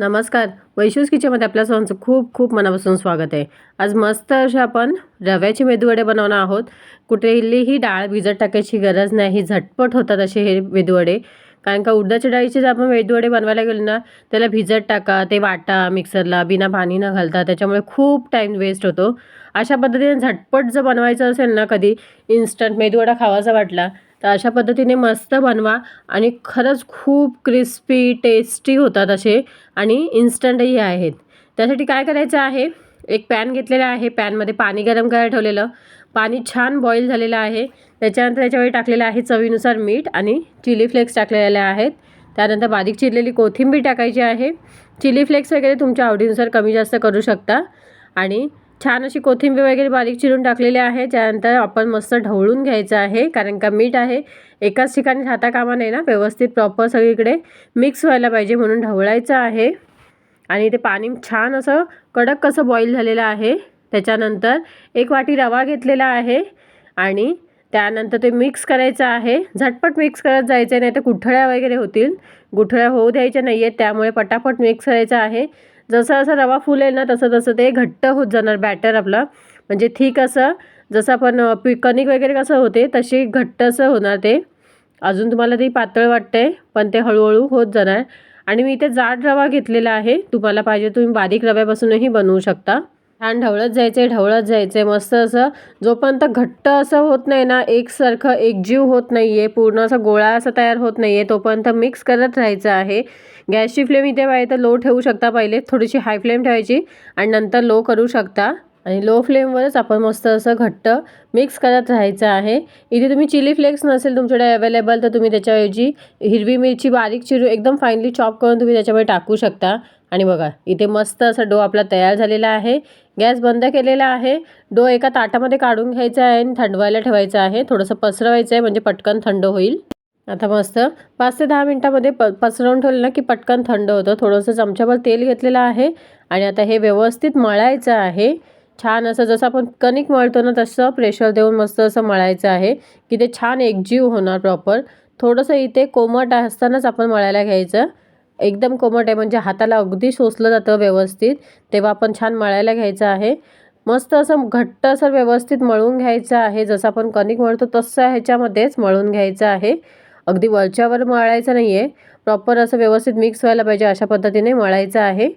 नमस्कार. वैशूज किचनमध्ये आपल्या सर्वांचं खूप खूप मनापासून स्वागत आहे. आज मस्त असे आपण रव्याचे मेदूवडे बनवणार आहोत. कुठेही डाळ भिजत टाकायची गरज नाही. झटपट होतात असे हे मेदूवडे. कारण का उडदाच्या डाळीचे जर आपण मेदूवडे बनवायला गेलो ना त्याला भिजत टाका ते वाटा मिक्सरला बिना पाणी न घालता. त्याच्यामुळे खूप टाईम वेस्ट होतो. अशा पद्धतीने झटपट जर बनवायचं असेल ना कधी इन्स्टंट मेदूवडा खावासा वाटला तर अशा पद्धतीने मस्त बनवा. आणि खरंच खूप क्रिस्पी टेस्टी होतात असे आणि इन्स्टंटही आहेत. त्यासाठी काय करायचं आहे? एक पॅन घेतलेला आहे. पॅनमध्ये पाणी गरम करायला ठेवलेलं. पाणी छान बॉईल झालेलं आहे. त्याच्यानंतर त्याच्यावेळी टाकलेलं आहे चवीनुसार मीठ आणि चिली फ्लेक्स टाकलेले आहेत. त्यानंतर बारीक चिरलेली कोथिंबीर टाकायची आहे. चिली फ्लेक्स वगैरे तुमच्या आवडीनुसार कमी जास्त करू शकता. आणि छान अशी कोथिंबीर वगैरे बारीक चिरून टाकलेली आहे. त्यानंतर आपण मस्त ढवळून घ्यायचं आहे कारण का मीठ आहे. एकाच ठिकाणी राहता कामा नाही ना व्यवस्थित प्रॉपर सगळीकडे मिक्स व्हायला पाहिजे म्हणून ढवळायचं आहे. आणि ते पाणी छान असं कडक कसं बॉईल झालेलं आहे. त्याच्यानंतर एक वाटी रवा घेतलेला आहे आणि त्यानंतर ते मिक्स करायचं आहे. झटपट मिक्स करत जायचं नाही तर गुठळ्या वगैरे होतील. गुठळ्या होऊ द्यायच्या नाही आहेत त्यामुळे पटापट मिक्स करायचं आहे. जसं जसा रवा फुलेल ना तसं तसं ते घट्ट होत जाणार बॅटर आपलं. म्हणजे ठीक असं जसं आपण पी कणिक वगैरे कसं होते तशी घट्ट असं होणार ते. अजून तुम्हाला ती पातळ वाटते पण ते हळूहळू होत जाणार. आणि मी इथे जाड रवा घेतलेला आहे तुम्हाला पाहिजे तुम्ही बारीक रव्यापासूनही बनवू शकता. छान ढवळत जायचं आहे ढवळत जायचं. आहे मस्त असं जोपर्यंत घट्ट असं होत नाही ना एकसारखं एकजीव होत नाही आहे पूर्ण असं गोळा असा तयार होत नाही आहे तोपर्यंत मिक्स करत राहायचं आहे. गॅसची फ्लेम इथे पाहिजे तर लो ठेवू शकता पहिले थोडीशी हाय फ्लेम ठेवायची आणि नंतर लो करू शकता. आणि लो फ्लेमवरच आपण मस्त असं घट्ट मिक्स करत राहायचं आहे. इथे तुम्ही चिली फ्लेक्स नसेल तुमच्याकडे अवेलेबल तर तुम्ही त्याच्याऐवजी हिरवी मिरची बारीक चिरू एकदम फाईनली चॉप करून तुम्ही त्याच्यामध्ये टाकू शकता. आणि बघा इथे मस्त असा डो आपला तयार झालेला आहे. गॅस बंद केलेला आहे. डो एका ताटामध्ये काढून घ्यायचा आहे आणि थंडवायला ठेवायचं आहे. थोडंसं पसरवायचं आहे म्हणजे पटकन थंड होईल. आता मस्त पाच ते दहा मिनटामध्ये प पसरवून ठेवलं ना की पटकन थंड होतं. थोडंसं चमच्याभर तेल घेतलेलं आहे आणि आता हे व्यवस्थित मळायचं आहे. छान असं जसं आपण कणिक मळतो ना तसं प्रेशर देऊन मस्त असं मळायचं आहे की ते छान एकजीव होणार प्रॉपर. थोडंसं इथे कोमट असतानाच आपण मळायला घ्यायचं. एकदम कोमट आहे. म्हणजे हाताला अगदी सोसलं जातं व्यवस्थित. तेव्हा आपण छान मळायला घ्यायचं आहे. मस्त असं घट्ट असं व्यवस्थित मळून घ्यायचं आहे. जसं आपण कणिक मळतो तसं ह्याच्यामध्येच मळून घ्यायचं आहे. अगदी वरच्यावर मळायचं नाही आहे प्रॉपर असं व्यवस्थित मिक्स व्हायला पाहिजे अशा पद्धतीने मळायचं आहे.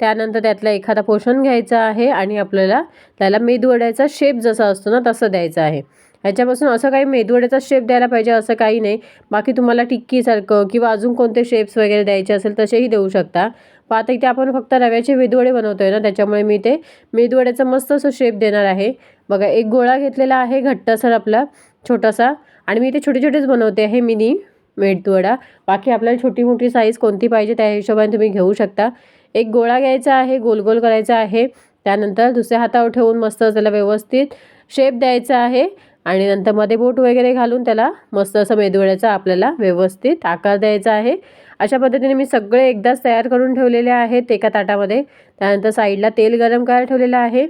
त्यानंतर त्यातला एखादा पोषण घ्यायचा आहे आणि आपल्याला त्याला मेदवड्याचा शेप जसा असतो ना तसं द्यायचं आहे. ह्याच्यापासून असं काही मेदवड्याचा शेप द्यायला पाहिजे असं काही नाही. बाकी तुम्हाला टिक्कीसारखं किंवा अजून कोणते शेप्स वगैरे द्यायचे असेल तसेही देऊ शकता. पण आता इथे आपण फक्त रव्याचे मेदवडे बनवतो आहे ना त्याच्यामुळे मी ते मेदवड्याचं मस्त असं शेप देणार आहे. बघा एक गोळा घेतलेला आहे घट्टसर आपला छोटासा. आणि मी इथे छोटे छोटेच बनवते आहे मिनी मेदवडा. बाकी आपल्याला छोटी मोठी साईज कोणती पाहिजे त्या हिशोबाने तुम्ही घेऊ शकता. एक गोळा घ्यायचा आहे गोल गोल करायचा आहे. त्यानंतर दुसऱ्या हातावर ठेवून मस्त त्याला व्यवस्थित शेप द्यायचा आहे. आणि नंतर मध्ये बोट वगैरे घालून त्याला मस्त असं मेदूवड्याचा आपल्याला व्यवस्थित आकार द्यायचा आहे. अशा पद्धतीने मी सगळे एकदाच तयार करून ठेवलेले आहेत एका ताटामध्ये. त्यानंतर साईडला तेल गरम करायला ठेवलेलं आहे.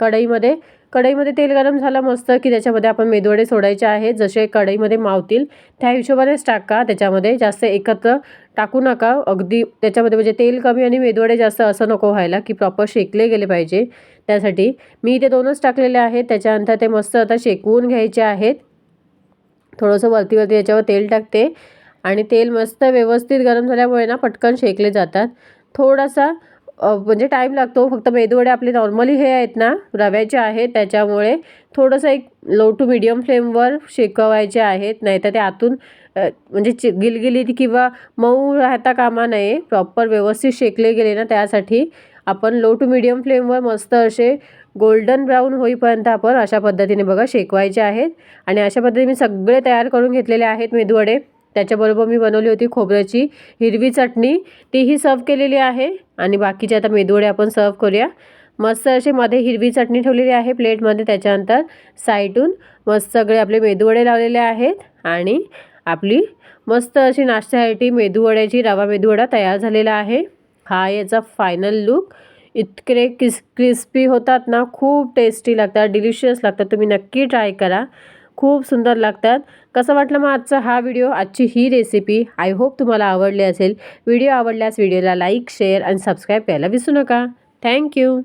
कढईमध्ये कढईमध्ये तेल गरम झालं मस्त की त्याच्यामध्ये आपण मेदवडे सोडायचे आहेत. जसे कढईमध्ये मावतील त्या हिशोबानेच टाका. त्याच्यामध्ये जास्त एकत्र टाकू नका. अगदी त्याच्यामध्ये म्हणजे तेल कमी आणि मेदवडे जास्त असं नको व्हायला की प्रॉपर शेकले गेले पाहिजे. त्यासाठी मी इथे दोनच टाकलेले आहेत. त्याच्यानंतर ते मस्त आता शेकवून घ्यायचे आहेत. थोडंसं वरती वरती याच्यावर तेल टाकते. आणि तेल मस्त व्यवस्थित गरम झाल्यामुळे ना पटकन शेकले जातात. थोडासा म्हणजे टाईम लागतो. फक्त मेदूवडे आपले नॉर्मली हे आहेत ना रव्याचे आहेत. त्याच्यामुळे थोडंसं एक लो टू मिडियम फ्लेमवर शेकवायचे आहेत. नाही तर ते आतून म्हणजे चि गिलगिलीत किंवा मऊ राहता कामा नये. प्रॉपर व्यवस्थित शेकले गेले ना त्यासाठी आपण लो टू मिडियम फ्लेमवर मस्त असे गोल्डन ब्राऊन होईपर्यंत आपण अशा पद्धतीने बघा शेकवायचे आहेत. आणि अशा पद्धतीने मी सगळे तयार करून घेतलेले आहेत मेदूवडे. त्याच्याबरोबर मी बनवली होती खोबऱ्याची हिरवी चटणी. तीही सर्व केलेली आहे. आणि बाकीचे आता मेदवडे आपण सर्व करूया. मस्त असे मध्ये हिरवी चटणी ठेवलेली आहे प्लेटमध्ये त्याच्यानंतर साईडून मस्त सगळे आपले मेदूवडे लावलेले आहेत. आणि आपली मस्त अशी नाश्त्यासाठी मेदूवड्याची रवा मेदूवडा तयार झालेला आहे. हा याचा फायनल लुक इतके किस क्रिस्पी होतात ना खूप टेस्टी लागतात डिलिशियस लागतात. तुम्ही नक्की ट्राय करा. खूप सुंदर लागतात. कसं वाटलं मग आजचा हा व्हिडिओ? आजची ही रेसिपी आय होप तुम्हाला आवडली असेल. व्हिडिओ आवडल्यास व्हिडिओला लाईक शेअर आणि सबस्क्राईब करायला विसरू नका. थँक्यू